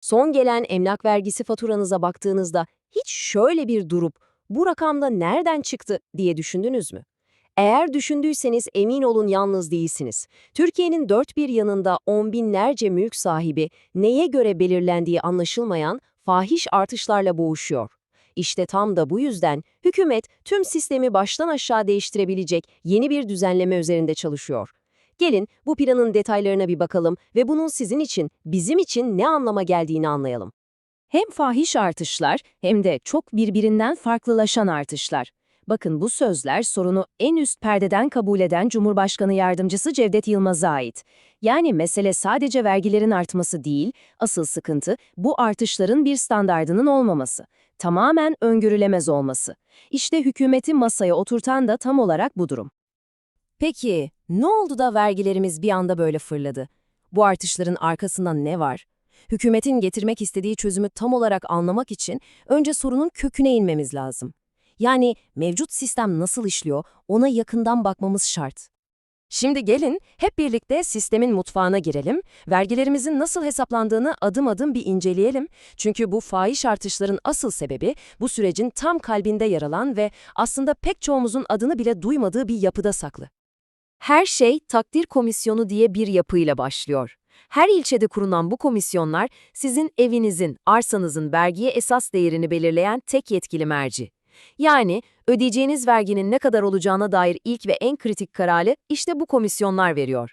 Son gelen emlak vergisi faturanıza baktığınızda hiç şöyle bir durup bu rakamda nereden çıktı diye düşündünüz mü? Eğer düşündüyseniz emin olun yalnız değilsiniz. Türkiye'nin dört bir yanında on binlerce mülk sahibi neye göre belirlendiği anlaşılmayan fahiş artışlarla boğuşuyor. İşte tam da bu yüzden hükümet tüm sistemi baştan aşağı değiştirebilecek yeni bir düzenleme üzerinde çalışıyor. Gelin bu planın detaylarına bir bakalım ve bunun sizin için, bizim için ne anlama geldiğini anlayalım. Hem fahiş artışlar hem de çok birbirinden farklılaşan artışlar. Bakın bu sözler sorunu en üst perdeden kabul eden Cumhurbaşkanı Yardımcısı Cevdet Yılmaz'a ait. Yani mesele sadece vergilerin artması değil, asıl sıkıntı bu artışların bir standardının olmaması. Tamamen öngörülemez olması. İşte hükümeti masaya oturtan da tam olarak bu durum. Peki, ne oldu da vergilerimiz bir anda böyle fırladı? Bu artışların arkasında ne var? Hükümetin getirmek istediği çözümü tam olarak anlamak için önce sorunun köküne inmemiz lazım. Yani mevcut sistem nasıl işliyor ona yakından bakmamız şart. Şimdi gelin hep birlikte sistemin mutfağına girelim, vergilerimizin nasıl hesaplandığını adım adım bir inceleyelim. Çünkü bu fahiş artışların asıl sebebi bu sürecin tam kalbinde yer alan ve aslında pek çoğumuzun adını bile duymadığı bir yapıda saklı. Her şey takdir komisyonu diye bir yapıyla başlıyor. Her ilçede kurulan bu komisyonlar sizin evinizin, arsanızın vergiye esas değerini belirleyen tek yetkili merci. Yani ödeyeceğiniz verginin ne kadar olacağına dair ilk ve en kritik kararı işte bu komisyonlar veriyor.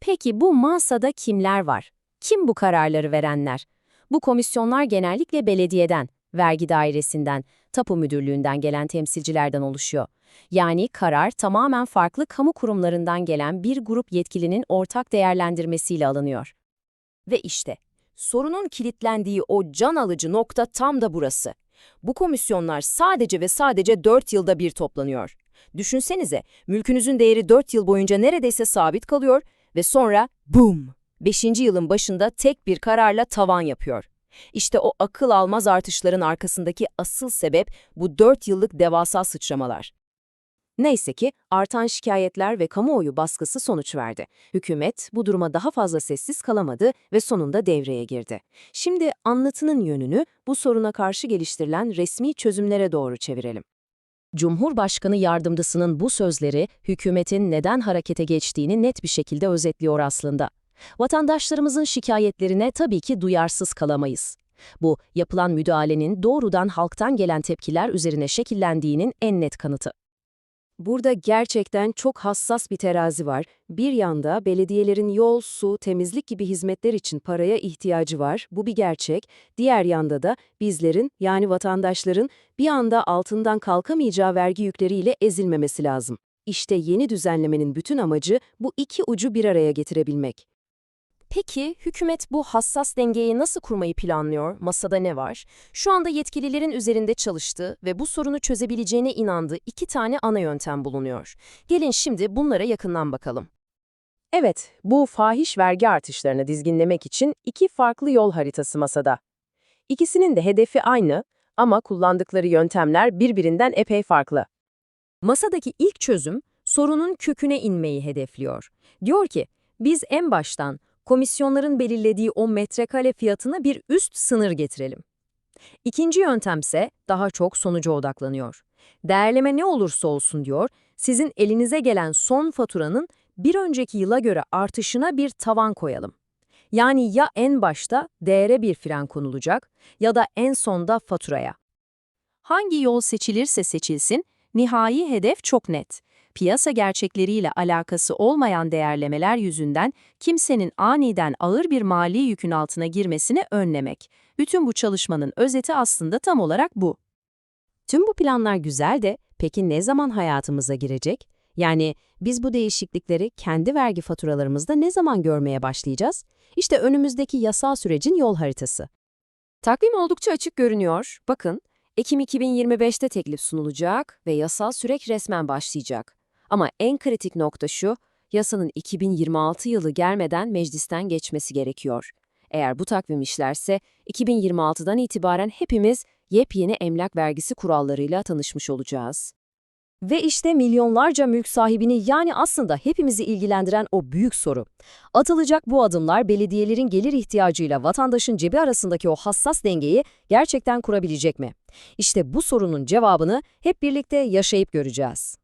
Peki bu masada kimler var? Kim bu kararları verenler? Bu komisyonlar genellikle belediyeden, vergi dairesinden, tapu müdürlüğünden gelen temsilcilerden oluşuyor. Yani karar tamamen farklı kamu kurumlarından gelen bir grup yetkilinin ortak değerlendirmesiyle alınıyor. Ve işte sorunun kilitlendiği o can alıcı nokta tam da burası. Bu komisyonlar sadece ve sadece 4 yılda bir toplanıyor. Düşünsenize, mülkünüzün değeri 4 yıl boyunca neredeyse sabit kalıyor ve sonra BOOM! 5. yılın başında tek bir kararla tavan yapıyor. İşte o akıl almaz artışların arkasındaki asıl sebep bu 4 yıllık devasa sıçramalar. Neyse ki artan şikayetler ve kamuoyu baskısı sonuç verdi. Hükümet bu duruma daha fazla sessiz kalamadı ve sonunda devreye girdi. Şimdi anlatının yönünü bu soruna karşı geliştirilen resmi çözümlere doğru çevirelim. Cumhurbaşkanı yardımcısının bu sözleri hükümetin neden harekete geçtiğini net bir şekilde özetliyor aslında. Vatandaşlarımızın şikayetlerine tabii ki duyarsız kalamayız. Bu, yapılan müdahalenin doğrudan halktan gelen tepkiler üzerine şekillendiğinin en net kanıtı. Burada gerçekten çok hassas bir terazi var. Bir yanda belediyelerin yol, su, temizlik gibi hizmetler için paraya ihtiyacı var. Bu bir gerçek. Diğer yanda da bizlerin yani vatandaşların bir anda altından kalkamayacağı vergi yükleriyle ezilmemesi lazım. İşte yeni düzenlemenin bütün amacı bu iki ucu bir araya getirebilmek. Peki hükümet bu hassas dengeyi nasıl kurmayı planlıyor? Masada ne var? Şu anda yetkililerin üzerinde çalıştığı ve bu sorunu çözebileceğine inandığı iki tane ana yöntem bulunuyor. Gelin şimdi bunlara yakından bakalım. Evet, bu fahiş vergi artışlarını dizginlemek için iki farklı yol haritası masada. İkisinin de hedefi aynı ama kullandıkları yöntemler birbirinden epey farklı. Masadaki ilk çözüm sorunun köküne inmeyi hedefliyor. Diyor ki, biz en baştan komisyonların belirlediği o metrekare fiyatına bir üst sınır getirelim. İkinci yöntemse daha çok sonuca odaklanıyor. Değerleme ne olursa olsun diyor, sizin elinize gelen son faturanın bir önceki yıla göre artışına bir tavan koyalım. Yani ya en başta değere bir fren konulacak ya da en sonda faturaya. Hangi yol seçilirse seçilsin, nihai hedef çok net piyasa gerçekleriyle alakası olmayan değerlemeler yüzünden kimsenin aniden ağır bir mali yükün altına girmesini önlemek. Bütün bu çalışmanın özeti aslında tam olarak bu. Tüm bu planlar güzel de peki ne zaman hayatımıza girecek? Yani biz bu değişiklikleri kendi vergi faturalarımızda ne zaman görmeye başlayacağız? İşte önümüzdeki yasal sürecin yol haritası. Takvim oldukça açık görünüyor. Bakın, Ekim 2025'te teklif sunulacak ve yasal süreç resmen başlayacak. Ama en kritik nokta şu, yasanın 2026 yılı gelmeden meclisten geçmesi gerekiyor. Eğer bu takvim işlerse 2026'dan itibaren hepimiz yepyeni emlak vergisi kurallarıyla tanışmış olacağız. Ve işte milyonlarca mülk sahibini yani aslında hepimizi ilgilendiren o büyük soru. Atılacak bu adımlar belediyelerin gelir ihtiyacıyla vatandaşın cebi arasındaki o hassas dengeyi gerçekten kurabilecek mi? İşte bu sorunun cevabını hep birlikte yaşayıp göreceğiz.